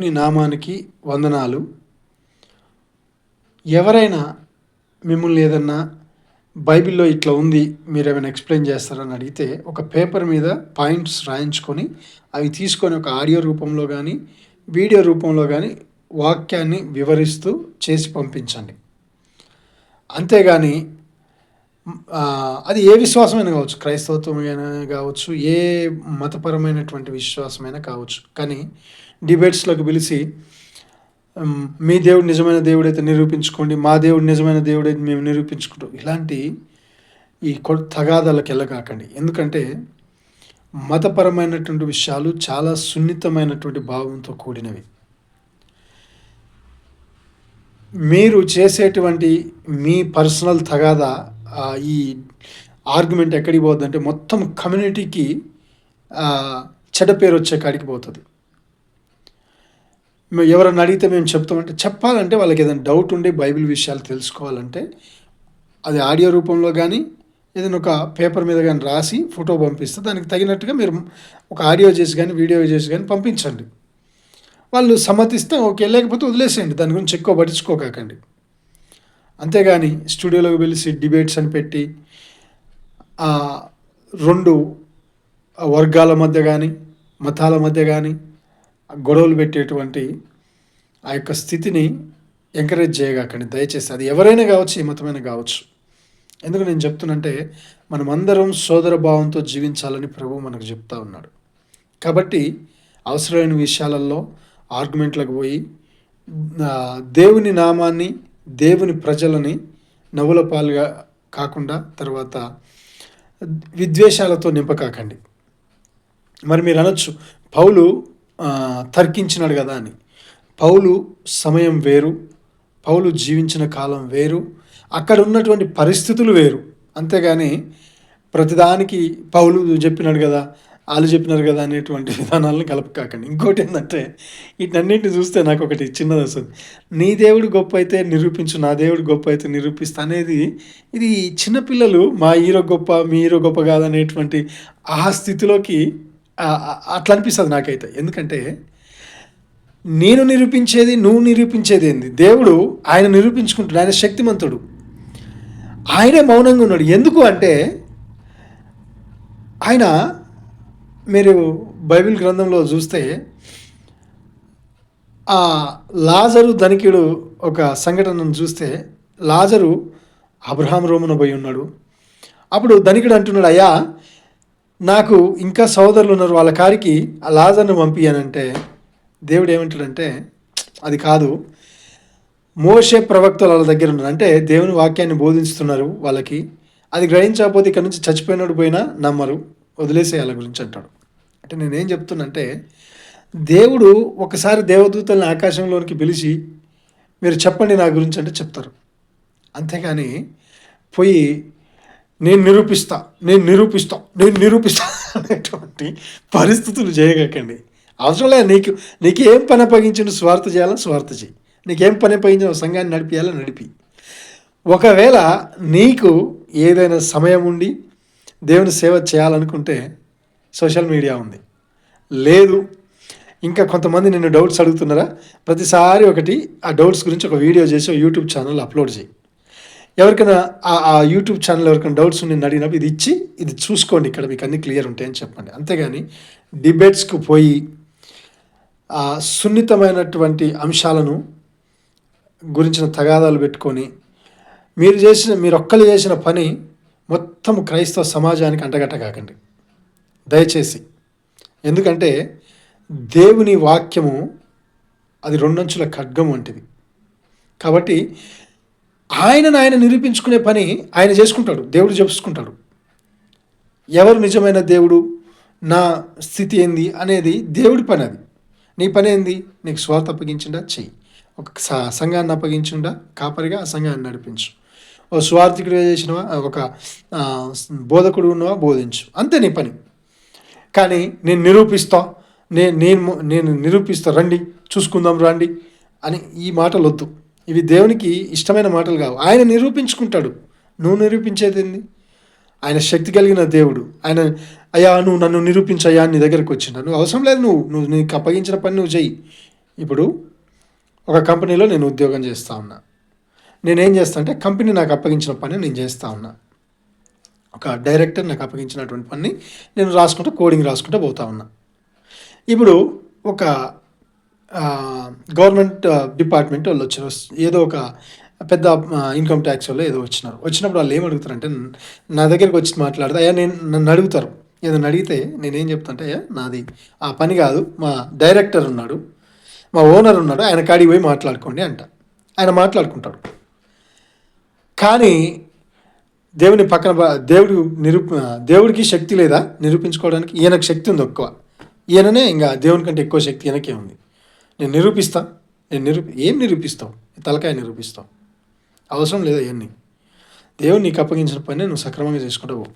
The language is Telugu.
నీ నామానికి వందనాలు. ఎవరైనా మిమ్మల్ని ఏదన్నా బైబిల్లో ఇట్లా ఉంది మీరు ఏమైనా ఎక్స్ప్లెయిన్ చేస్తారని అడిగితే ఒక పేపర్ మీద పాయింట్స్ రాయించుకొని అవి తీసుకొని ఒక ఆడియో రూపంలో కానీ వీడియో రూపంలో కానీ వాక్యాన్ని వివరిస్తూ చేసి పంపించండి. అంతేగాని అది ఏ విశ్వాసమైనా కావచ్చు. క్రైస్తవత్వమైనా కావచ్చు ఏ మతపరమైనటువంటి విశ్వాసమైనా కావచ్చు. కానీ డిబేట్స్లోకి పిలిచి మీ దేవుడు నిజమైన దేవుడైతే నిరూపించుకోండి మా దేవుడు నిజమైన దేవుడైతే మేము నిరూపించుకుంటాం. ఇలాంటి ఈ కొ తగాదాలకు వెళ్ళకాకండి ఎందుకంటే మతపరమైనటువంటి విషయాలు చాలా సున్నితమైనటువంటి భావంతో కూడినవి. మీరు చేసేటువంటి మీ పర్సనల్ తగాదా ఈ ఆర్గ్యుమెంట్ ఎక్కడికి పోతుందంటే మొత్తం కమ్యూనిటీకి చెడ్డ పేరు వచ్చే కాడికి పోతుంది. మే- ఎవరన్నా అడిగితే మేము చెప్తామంటే చెప్పాలంటే వాళ్ళకి ఏదైనా డౌట్ ఉండి బైబిల్ విషయాలు తెలుసుకోవాలంటే అది ఆడియో రూపంలో కానీ ఏదైనా ఒక పేపర్ మీద కానీ రాసి ఫోటో పంపిస్తే దానికి తగినట్టుగా మీరు ఒక ఆడియో చేసి కానీ వీడియో చేసి కానీ పంపించండి. వాళ్ళు సమ్మతిస్తే ఓకే లేకపోతే వదిలేసేయండి. దాని గురించి ఎక్కువ పట్టించుకోకండి. అంతేగాని స్టూడియోలోకి పిలిచి డిబేట్స్ అని పెట్టి ఆ రెండు వర్గాల మధ్య కానీ మతాల మధ్య కానీ గొడవలు పెట్టేటువంటి ఆ యొక్క స్థితిని ఎంకరేజ్ చేయగాకండి దయచేసి అది ఎవరైనా కావచ్చు ఏ మతమైనా కావచ్చు. ఎందుకు నేను చెప్తున్నంటే మనమందరం సోదర భావంతో జీవించాలని ప్రభు మనకు చెప్తా ఉన్నాడు. కాబట్టి అవసరమైన విషయాలలో ఆర్గ్యుమెంట్లకు పోయి దేవుని నామాన్ని దేవుని ప్రజలని నవ్వుల పాలుగా కాకుండా తర్వాత విద్వేషాలతో నింపకాకండి. మరి మీరు అనొచ్చు పౌలు తర్కించినాడు కదా అని. పౌలు సమయం వేరు పౌలు జీవించిన కాలం వేరు అక్కడ ఉన్నటువంటి పరిస్థితులు వేరు. అంతేగాని ప్రతిదానికి పౌలు చెప్పినాడు కదా వాళ్ళు చెప్పినారు కదా అనేటువంటి విధానాలను కలపకాకండి. ఇంకోటి ఏంటంటే వీటన్నిటిని చూస్తే నాకు ఒకటి చిన్నది వస్తుంది. నీ దేవుడు గొప్ప అయితే నిరూపించు నా దేవుడు గొప్ప అయితే నిరూపిస్తా అనేది ఇది చిన్నపిల్లలు మా హీరో గొప్ప మీ హీరో గొప్ప కాదనేటువంటి ఆ స్థితిలోకి అట్లా అనిపిస్తుంది నాకైతే. ఎందుకంటే నేను నిరూపించేది నువ్వు నిరూపించేది ఏంది? దేవుడు ఆయన నిరూపించుకుంటాడు ఆయన శక్తిమంతుడు. ఆయనే మౌనంగా ఉన్నాడు. ఎందుకు అంటే ఆయన మీరు బైబిల్ గ్రంథంలో చూస్తే ఆ లాజరు ధనికుడు ఒక సంఘటనను చూస్తే లాజరు అబ్రహాం రోమున పోయి ఉన్నాడు. అప్పుడు ధనికుడు అంటున్నాడు అయ్యా నాకు ఇంకా సోదరులు ఉన్నారు వాళ్ళ కారికి ఆ లాజర్ను పంపియానంటే దేవుడు ఏమంటాడంటే అది కాదు. మోషే ప్రవక్తలు వాళ్ళ దగ్గర ఉన్నారు. అంటే దేవుని వాక్యాన్ని బోధిస్తున్నారు వాళ్ళకి. అది గ్రహించకపోతే ఇక్కడ నుంచి చచ్చిపోయినాడు పోయినా నమ్మరు. వదిలేసే వాళ్ళ గురించి అంటాడు. అంటే నేనేం చెప్తున్నంటే దేవుడు ఒకసారి దేవదూతల్ని ఆకాశంలోనికి పిలిచి మీరు చెప్పండి నా గురించి అంటే చెప్తారు. అంతేగాని పోయి నేను నిరూపిస్తా నేను నిరూపిస్తా నేను నిరూపిస్తా అనేటువంటి పరిస్థితులు చేయగకండి అవసరం లేదు నీకు నీకేం పని అప్పగించిన స్వార్థ చేయాలా స్వార్థ చేయి నీకేం పని అప్పగించిన సంఘాన్ని నడిపియాలా నడిపి. ఒకవేళ నీకు ఏదైనా సమయం ఉండి దేవుని సేవ చేయాలనుకుంటే సోషల్ మీడియా ఉంది. లేదు ఇంకా కొంతమంది నిన్ను డౌట్స్ అడుగుతున్నారా? ప్రతిసారి ఒకటి ఆ డౌట్స్ గురించి ఒక వీడియో చేసి ఒక యూట్యూబ్ ఛానల్ అప్లోడ్ చేయి. ఎవరికైనా ఆ ఆ యూట్యూబ్ ఛానల్ ఎవరికైనా డౌట్స్ నేను అడిగినప్పుడు ఇది ఇచ్చి ఇది చూసుకోండి ఇక్కడ మీకు అన్ని క్లియర్ ఉంటాయని చెప్పండి. అంతేగాని డిబేట్స్కు పోయి ఆ సున్నితమైనటువంటి అంశాలను గురించిన తగాదాలు పెట్టుకొని మీరు చేసిన మీరు ఒక్కరు చేసిన పని మొత్తం క్రైస్తవ సమాజానికి అంటగట్టకాకండి దయచేసి. ఎందుకంటే దేవుని వాక్యము అది రెండంచుల ఖడ్గం వంటిది. కాబట్టి ఆయనను ఆయన నిరూపించుకునే పని ఆయన చేసుకుంటాడు. దేవుడు చేసుకుంటాడు ఎవరు నిజమైన దేవుడు? నా స్థితి ఏంది అనేది దేవుడి పని అది. నీ పని ఏంది? నీకు స్వార్థ అప్పగించిండా? చెయ్యి. ఒక స- సంఘాన్ని అప్పగించిండా? కాపరిగా ఆ సంఘాన్ని నడిపించు. ఓ స్వార్థికుడు చేసినవా? ఒక బోధకుడు ఉన్నవా? బోధించు. అంతే నీ పని. కానీ నేను నిరూపిస్తా నేను నేను నేను నిరూపిస్తా రండి చూసుకుందాం రండి అని ఈ మాటలు వద్దు ఇవి దేవునికి ఇష్టమైన మాటలు కావు. ఆయన నిరూపించుకుంటాడు. నువ్వు నిరూపించేది ఏంది? ఆయన శక్తి కలిగిన దేవుడు. ఆయన అయ్యా నువ్వు నన్ను నిరూపించయ్యా నీ దగ్గరకు వచ్చిన నువ్వు అవసరం లేదు నువ్వు నువ్వు నీకు అప్పగించిన పని నువ్వు చెయ్యి. ఇప్పుడు ఒక కంపెనీలో నేను ఉద్యోగం చేస్తా ఉన్నా. నేనేం చేస్తా అంటే కంపెనీ నాకు అప్పగించిన పని నేను చేస్తూ ఉన్నా. ఒక డైరెక్టర్ నాకు అప్పగించినటువంటి పని నేను రాసుకుంటూ కోడింగ్ రాసుకుంటూ పోతా ఉన్నా. ఇప్పుడు ఒక గవర్నమెంట్ డిపార్ట్మెంట్ వాళ్ళు వచ్చారు ఏదో ఒక పెద్ద ఇన్కమ్ ట్యాక్స్ వాళ్ళు ఏదో వచ్చినారు. వచ్చినప్పుడు వాళ్ళు ఏం నా దగ్గరికి వచ్చి మాట్లాడితే అయ్యా నేను నన్ను అడుగుతారు. ఏదైనా అడిగితే నేనేం చెప్తాంటే అయ్యా నాది ఆ పని కాదు మా డైరెక్టర్ ఉన్నాడు మా ఓనర్ ఉన్నాడు ఆయన కాడికి పోయి మాట్లాడుకోండి అంట. ఆయన మాట్లాడుకుంటాడు. కానీ దేవుని పక్కన దేవుడు నిరూప దేవుడికి శక్తి లేదా? నిరూపించుకోవడానికి ఈయనకు శక్తి ఉంది ఎక్కువ ఈయననే ఇంకా దేవుని కంటే ఎక్కువ శక్తి ఈయనకే ఉంది. నేను నిరూపిస్తా. నేను నిరూపి ఏం నిరూపిస్తావు? తలకాయ నిరూపిస్తావు. అవసరం లేదా ఇవన్నీ దేవుడు నీకు అప్పగించిన పని నువ్వు సక్రమంగా చేసుకుంటూ